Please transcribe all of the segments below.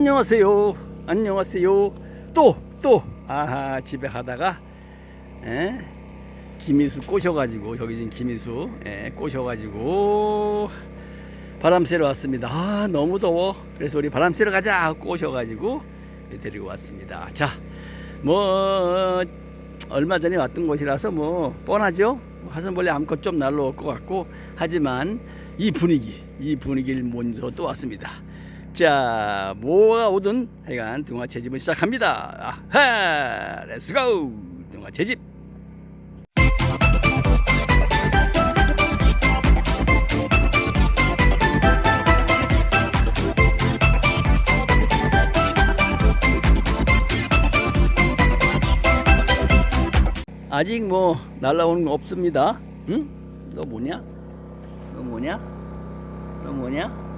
안녕하세요. 안녕하세요. 또, 또, 아하, 집에 가다가, 에? 김인수 꼬셔가지고, 여기 지금 김인수, 에, 꼬셔가지고, 바람 쐬러 왔습니다. 아, 너무 더워. 그래서 우리 바람 쐬러 가자. 꼬셔가지고, 데리고 왔습니다. 자, 뭐, 얼마 전에 왔던 곳이라서 뭐, 뻔하죠? 화산벌레 암컷 좀 날라올 것 같고, 하지만 이 분위기, 이 분위기를 먼저 또 왔습니다. 자, 뭐가 오든 하여간 동화 채집을 시작합니다. 아하, 렛츠고! 동화 채집! 아직 뭐 날라오는 거 없습니다. 응? 너 뭐냐? 너 뭐냐? 너 뭐냐?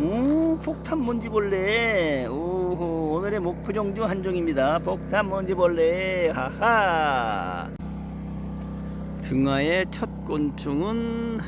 오, 폭탄 먼지벌레. 오호, 오늘의 목표종 중한 종입니다. 폭탄 먼지벌레. 하하. 등화의 첫 곤충은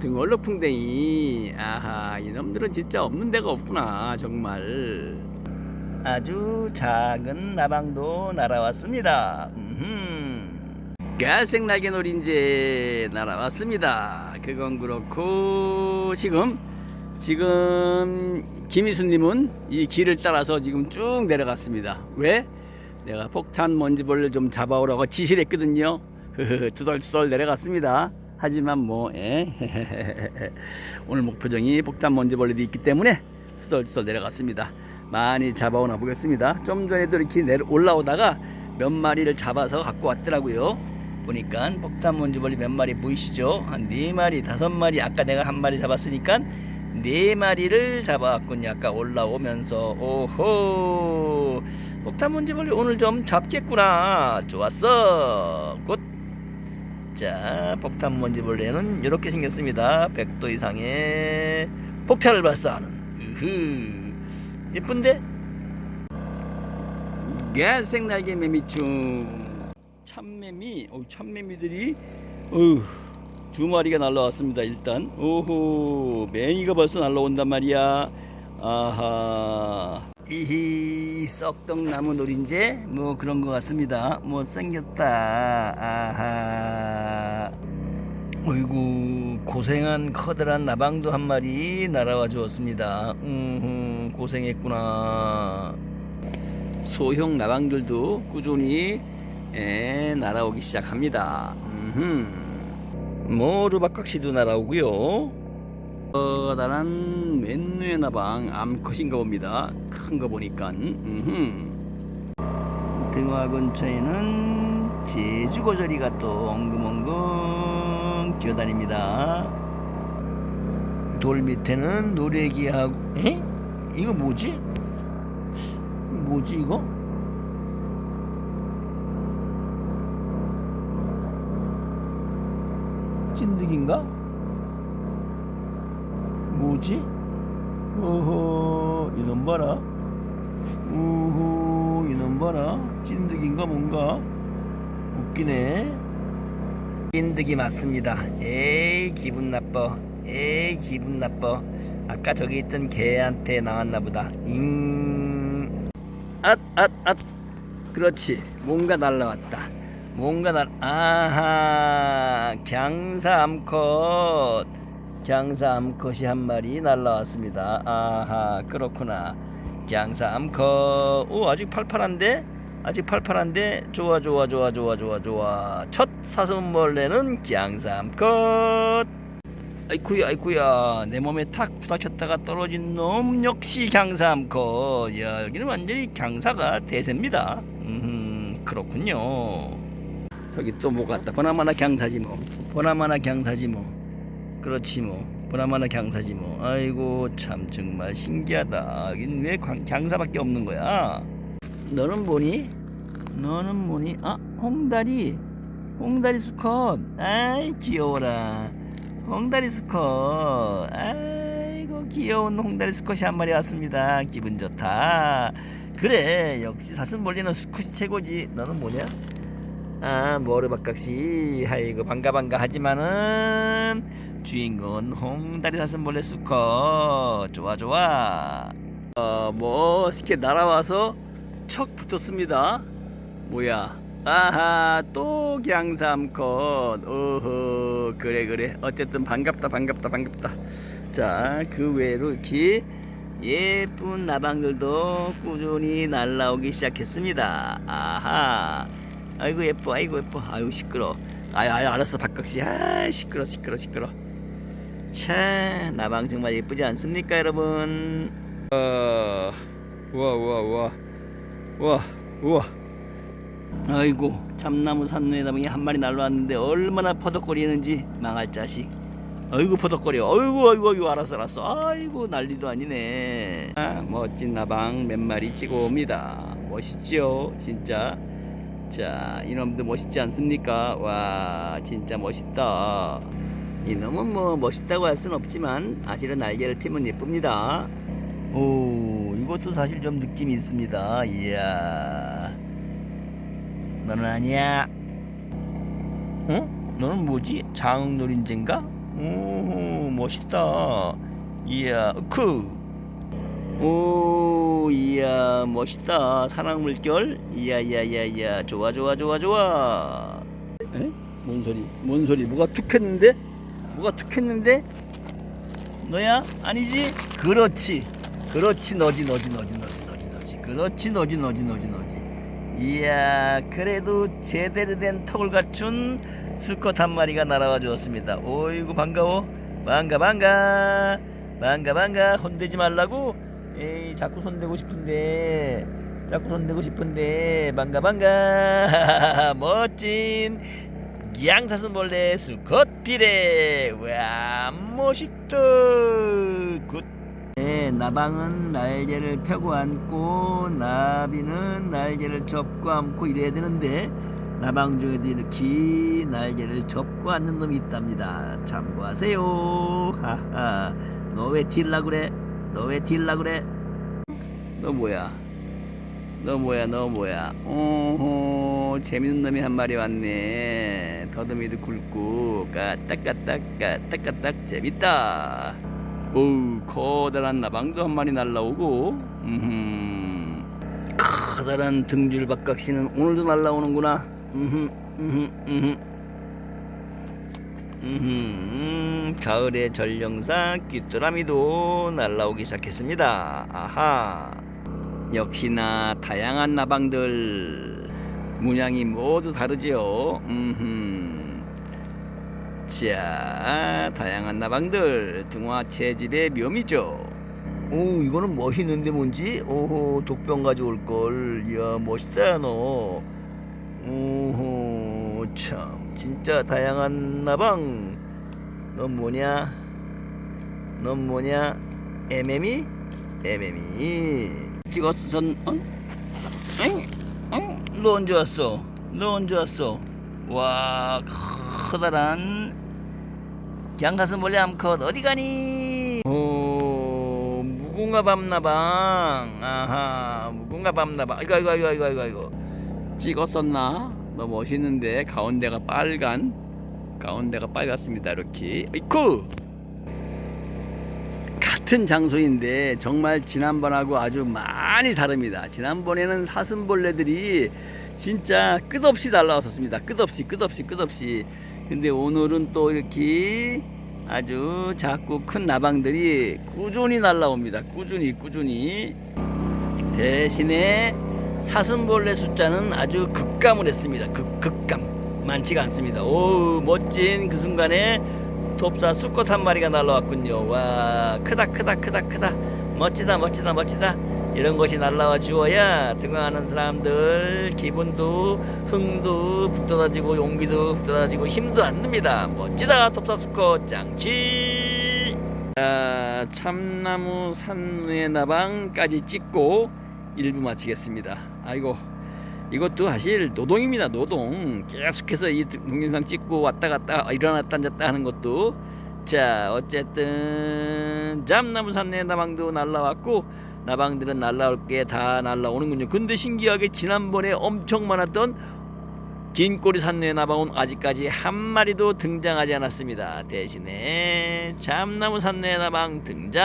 등얼러풍뎅이. 아하, 이놈들은 진짜 없는 데가 없구나. 정말. 아주 작은 나방도 날아왔습니다. 갈색 날개 노린재 날아왔습니다. 그건 그렇고 지금 지금 김희수님은 이 길을 따라서 지금 쭉 내려갔습니다. 왜? 내가 폭탄 먼지벌레를 좀 잡아오라고 지시를 했거든요. 두덜두덜 내려갔습니다. 하지만 뭐 예. 오늘 목표정이 폭탄 먼지벌레도 있기 때문에 두덜두덜 내려갔습니다. 많이 잡아오나 보겠습니다. 좀 전에도 이렇게 내려 올라오다가 몇 마리를 잡아서 갖고 왔더라고요. 보니까 폭탄 먼지벌레 몇 마리 보이시죠? 한 네 마리, 다섯 마리. 아까 내가 한 마리 잡았으니까 네 마리를 잡아왔군요. 아까 올라오면서 오호 폭탄 먼지벌레 오늘 좀 잡겠구나. 좋았어. 굿. 자, 폭탄 먼지벌레는 이렇게 생겼습니다. 100도 이상의 폭탄을 발사하는. 으흐. 예쁜데? 갈색 날개 매미충. 참매미, 어, 참매미들이 어휴, 두 마리가 날라왔습니다. 일단 오호 맹이가 벌써 날라온단 말이야. 아하. 이히 썩떡나무 노린재 뭐 그런 것 같습니다. 뭐 생겼다. 아하. 어이구 고생한 커다란 나방도 한 마리 날아와 주었습니다. 음 고생했구나. 소형 나방들도 꾸준히 에, 날아오기 시작합니다. 음흠. 모르박각시도 날아오고요. 커다란 맨누의 나방 암컷인가 봅니다. 큰 거 보니까. 음흠. 등화 근처에는 제주 고저리가 또 엉금엉금 기어다닙니다. 돌 밑에는 노래기하고 에? 이거 뭐지? 뭐지 이거? 찐득인가? 뭐지? 어허 이놈 봐라. 우후 이놈 봐라. 찐득인가 뭔가? 웃기네. 찐득이 맞습니다. 에이 기분 나빠. 에이 기분 나빠. 아까 저기 있던 개한테 나왔나 보다. 잉. 앗앗앗. 그렇지. 뭔가 날라왔다 뭔가 날 아하 경사 암컷이 한 마리 날라왔습니다. 아하 그렇구나. 경사 암컷. 오 아직 팔팔한데? 아직 팔팔한데? 좋아 좋아 좋아 좋아 좋아 좋아. 첫 사슴벌레는 경사 암컷. 아이쿠야 아이쿠야. 내 몸에 탁 부닥쳤다가 떨어진 놈 역시 경사 암컷. 야 여기는 완전히 경사가 대세입니다. 음 그렇군요 저기 또뭐 같다. 보나마나 경사지 뭐. 보나마나 경사지 뭐. 그렇지 뭐. 보나마나 경사지 뭐. 아이고 참 정말 신기하다. 여긴 왜 광- 경사밖에 없는 거야? 너는 뭐니? 너는 뭐니? 아 홍다리. 홍다리 수컷. 아이 귀여워라. 홍다리 수컷. 아이고 귀여운 홍다리 수컷이 한 마리 왔습니다. 기분 좋다. 그래 역시 사슴벌레는 수컷이 최고지. 너는 뭐냐? 아 머르박각시 아이고 반가 반가 하지만은 주인공은 홍다리 사슴벌레 수컷 좋아 좋아 어, 멋있게 날아와서 척 붙었습니다. 뭐야? 아하 또 경삼컷. 어허 그래 그래. 어쨌든 반갑다 반갑다 반갑다. 자 그 외로 이렇게 예쁜 나방들도 꾸준히 날라오기 시작했습니다. 아하. 아이고 예뻐 아이고 예뻐. 아유 시끄러. 아유 아유 알았어. 박각시. 아 시끄러 시끄러 시끄러. 차 나방 정말 예쁘지 않습니까 여러분? 어, 우와 우와 우와. 우와 우와. 아이고 참나무 산노에 나방이 한 마리 날라왔는데 얼마나 퍼덕거리는지 망할 자식. 아이고 퍼덕거려. 아이고 아이고 아이고 알았어 알았어. 아이고 난리도 아니네. 아, 멋진 나방 몇 마리 치고 옵니다. 멋있지요? 진짜 자 이놈도 멋있지 않습니까? 와 진짜 멋있다. 이놈은 뭐 멋있다고 할순 없지만 아실은 날개를 펴면 예쁩니다. 오 이것도 사실 좀 느낌이 있습니다. 이야. 너는 아니야. 어? 너는 뭐지? 장노린젠가? 오 멋있다. 이야 크. 오, 이야, 멋있다. 사랑 물결. 이야, 이야, 이야, 이야. 좋아, 좋아, 좋아, 좋아. 에? 뭔 소리? 뭔 소리? 뭐가 툭 했는데? 뭐가 툭 했는데? 너야? 아니지? 그렇지. 그렇지, 너지, 너지, 너지, 너지, 너지, 너지. 그렇지, 너지, 너지, 너지, 너지. 이야, 그래도 제대로 된 턱을 갖춘 수컷 한 마리가 날아와 주었습니다. 오이구, 반가워. 반가, 반가. 반가, 반가. 혼내지 말라고? 에이, 자꾸 손대고 싶은데. 자꾸 손대고 싶은데. 반가, 반가. 멋진 양사슴벌레 수컷 비례. 와, 멋있다. 굿. 네, 나방은 날개를 펴고 앉고 나비는 날개를 접고 앉고 이래야 되는데 나방 중에도 이렇게 날개를 접고 앉는 놈이 있답니다. 참고하세요. 하하. 너 왜 딜라 그래? 너 왜 딜라 그래? 너 뭐야? 너 뭐야? 너 뭐야? 오호 재밌는 놈이 한 마리 왔네. 더듬이도 굵고 까딱까딱 까딱까딱 재밌다. 오우 커다란 나방도 한 마리 날라오고 음흠 커다란 등줄 박각시는 오늘도 날라오는구나 음흠 음흠 음흠 음흠 가을의 전령사 귀뚜라미도 날라오기 시작했습니다 아하 역시나 다양한 나방들 문양이 모두 다르지요 음흠 자, 다양한 나방들 등화 채집의 묘미죠. 오, 이거는 멋있는데 뭔지? 오호, 독병 가져올 걸. 이야, 멋있다 야 너. 오호, 참, 진짜 다양한 나방. 넌 뭐냐? 넌 뭐냐? 에메미? 에메미. 찍었어, 전, 어? 응? 응? 너 언제 왔어? 너 언제 왔어? 와, 커다란 양가슴벌레 암컷 어디 가니? 오 무궁화 밤나방 아하 무궁화 밤나방 이거 이거 이거 이거 이거 이거 찍었었나? 너무 멋있는데 가운데가 빨간 가운데가 빨갛습니다 이렇게. 이쿠! 같은 장소인데 정말 지난번하고 아주 많이 다릅니다. 지난번에는 사슴벌레들이 진짜 끝없이 날라왔었습니다. 끝없이 끝없이 끝없이. 근데 오늘은 또 이렇게 아주 작고 큰 나방들이 꾸준히 날라옵니다. 꾸준히 꾸준히. 대신에 사슴벌레 숫자는 아주 급감을 했습니다. 급, 급감 많지가 않습니다. 오 멋진 그 순간에 톱사 수컷 한 마리가 날라왔군요. 와 크다 크다 크다 크다 멋지다 멋지다 멋지다 이런 것이 날라와 주어야 등하하는 사람들 기분도 흥도 북돋아지고 용기도 북돋아지고 힘도 안 듭니다. 멋지다 톱사 수컷 짱치. 자 참나무 산의 나방까지 찍고 일부 마치겠습니다. 아이고 이것도 사실 노동입니다. 노동 계속해서 이 동영상 찍고 왔다 갔다 일어났다 앉았다 하는 것도 자 어쨌든 잠나무 산내 나방도 날라왔고 나방들은 날라올 게 다 날라오는군요. 근데 신기하게 지난번에 엄청 많았던 긴 꼬리 산내 나방은 아직까지 한 마리도 등장하지 않았습니다. 대신에 잠나무 산내 나방 등장.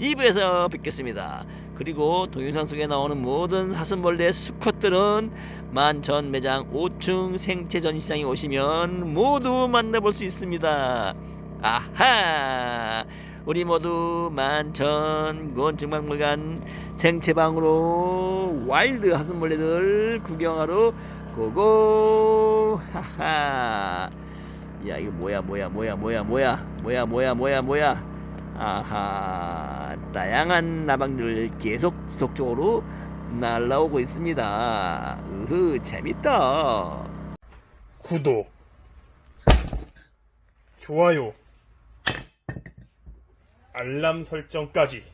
2부에서 뵙겠습니다. 그리고 동영상 속에 나오는 모든 사슴벌레 수컷들은 만천 매장 5층 생체 전시장에 오시면 모두 만나볼 수 있습니다. 아하! 우리 모두 만천 곤충박물관 생체방으로 와일드 사슴벌레들 구경하러 고고! 하하! 야 이거 뭐야 뭐야 뭐야 뭐야 뭐야 뭐야 뭐야 뭐야 뭐야 아하 다양한 나방들 계속 지속적으로 날라오고 있습니다. 으흐 재밌다. 구독, 좋아요, 알람 설정까지